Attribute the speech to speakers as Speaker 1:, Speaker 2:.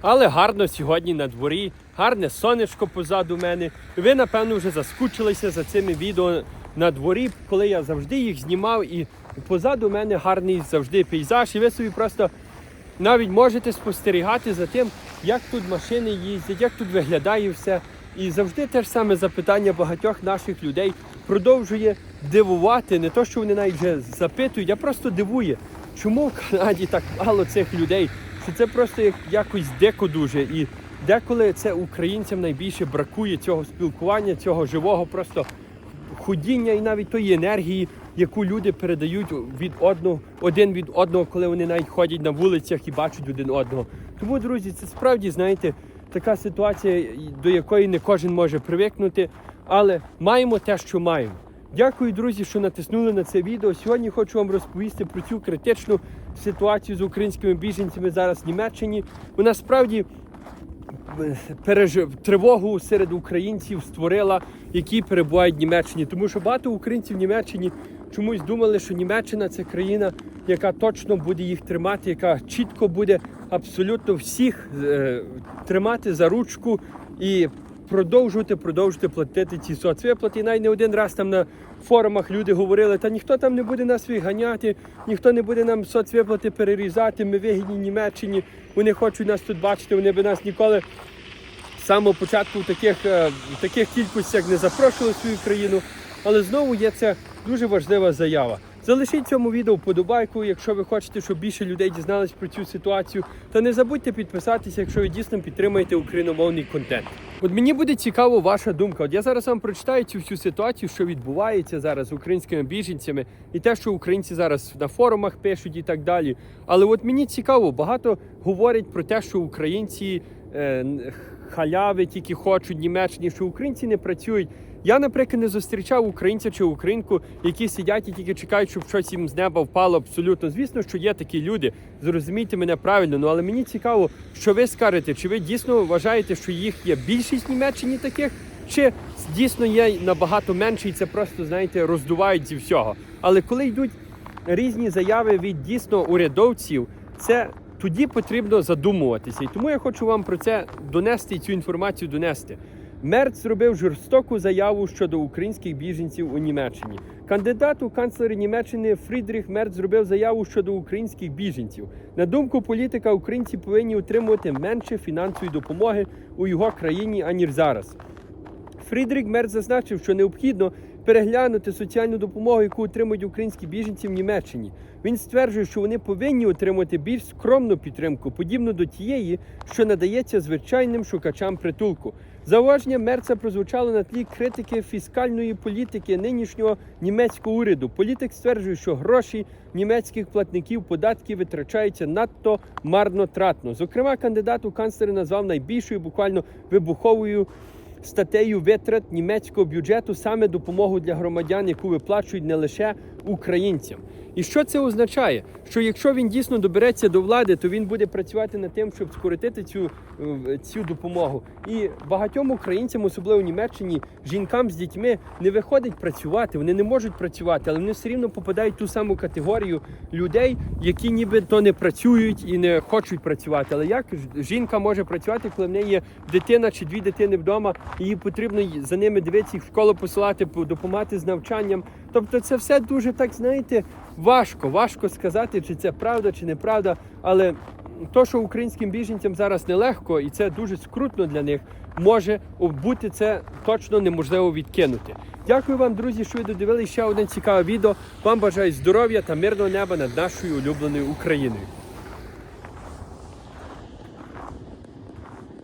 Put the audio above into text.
Speaker 1: Але гарно сьогодні на дворі, гарне сонечко позаду мене. Ви, напевно, вже заскучилися за цими відео на дворі, коли я завжди їх знімав. І позаду мене гарний завжди пейзаж. І ви собі просто навіть можете спостерігати за тим, як тут машини їздять, як тут виглядає все. І завжди те ж саме запитання багатьох наших людей продовжує дивувати. Не то, що вони навіть вже запитують, а просто дивує, чому в Канаді так мало цих людей, що це просто як, якось дико дуже. І деколи це українцям найбільше бракує цього спілкування, цього живого просто ходіння і навіть тої енергії, яку люди передають від одного один від одного, коли вони навіть ходять на вулицях і бачать один одного. Тому, друзі, це справді знаєте така ситуація, до якої не кожен може привикнути, але маємо те, що маємо. Дякую, друзі, що натиснули на це відео. Сьогодні хочу вам розповісти про цю критичну ситуацію з українськими біженцями зараз в Німеччині. Вона справді пережив тривогу серед українців створила, які перебувають в Німеччині. Тому що багато українців в Німеччині чомусь думали, що Німеччина це країна, яка точно буде їх тримати, яка чітко буде абсолютно всіх е, тримати за ручку і продовжувати, продовжувати платити ці соцвиплати. І навіть не один раз там на форумах люди говорили, та ніхто там не буде нас виганяти, ніхто не буде нам соцвиплати перерізати, ми вигідні Німеччині, вони хочуть нас тут бачити, вони би нас ніколи з самого початку в таких, е, в таких кількостях не запрошували в свою країну. Але знову є це дуже важлива заява. Залишіть цьому відео вподобайку, якщо ви хочете, щоб більше людей дізнались про цю ситуацію. Та не забудьте підписатися, якщо ви дійсно підтримуєте україномовний контент. От мені буде цікаво ваша думка. От я зараз вам прочитаю цю всю ситуацію, що відбувається зараз з українськими біженцями, і те, що українці зараз на форумах пишуть і так далі. Але от мені цікаво, багато говорять про те, що українці е, халяви тільки хочуть Німеччині, що українці не працюють. Я, наприклад, не зустрічав українця чи українку, які сидять і тільки чекають, щоб щось їм з неба впало абсолютно. Звісно, що є такі люди. Зрозумійте мене правильно. Ну але мені цікаво, що ви скажете, чи ви дійсно вважаєте, що їх є більшість в Німеччині таких, чи дійсно є набагато менше, і це просто знаєте роздувають зі всього. Але коли йдуть різні заяви від дійсно урядовців, це тоді потрібно задумуватися. І тому я хочу вам про це донести і цю інформацію донести. Мерц зробив жорстоку заяву щодо українських біженців у Німеччині. Кандидат у канцлери Німеччини Фрідріх Мерц зробив заяву щодо українських біженців. На думку політика, українці повинні отримувати менше фінансової допомоги у його країні аніж зараз. Фрідрік Мерц зазначив, що необхідно переглянути соціальну допомогу, яку отримують українські біженці в Німеччині. Він стверджує, що вони повинні отримати більш скромну підтримку, подібну до тієї, що надається звичайним шукачам притулку. Зауваження Мерца прозвучало на тлі критики фіскальної політики нинішнього німецького уряду. Політик стверджує, що гроші німецьких платників податків витрачаються надто марнотратно. Зокрема, кандидат у канцлери назвав найбільшою буквально вибуховою статтею витрат німецького бюджету саме допомогу для громадян, яку виплачують не лише українцям. І що це означає? Що якщо він дійсно добереться до влади, то він буде працювати над тим, щоб скоротити цю, е, цю допомогу. І багатьом українцям, особливо в Німеччині, жінкам з дітьми не виходить працювати, вони не можуть працювати, але вони все рівно попадають в ту саму категорію людей, які ніби то не працюють і не хочуть працювати. Але як жінка може працювати, коли в неї є дитина чи дві дитини вдома, і їй потрібно за ними дивитися, їх в школу посилати, по- допомагати з навчанням. Тобто це все дуже так, знаєте, важко. Важко сказати, чи це правда, чи неправда. Але то, що українським біженцям зараз нелегко, і це дуже скрутно для них, може бути це точно неможливо відкинути. Дякую вам, друзі, що ви додивилися ще один цікаве відео. Вам бажаю здоров'я та мирного неба над нашою улюбленою Україною.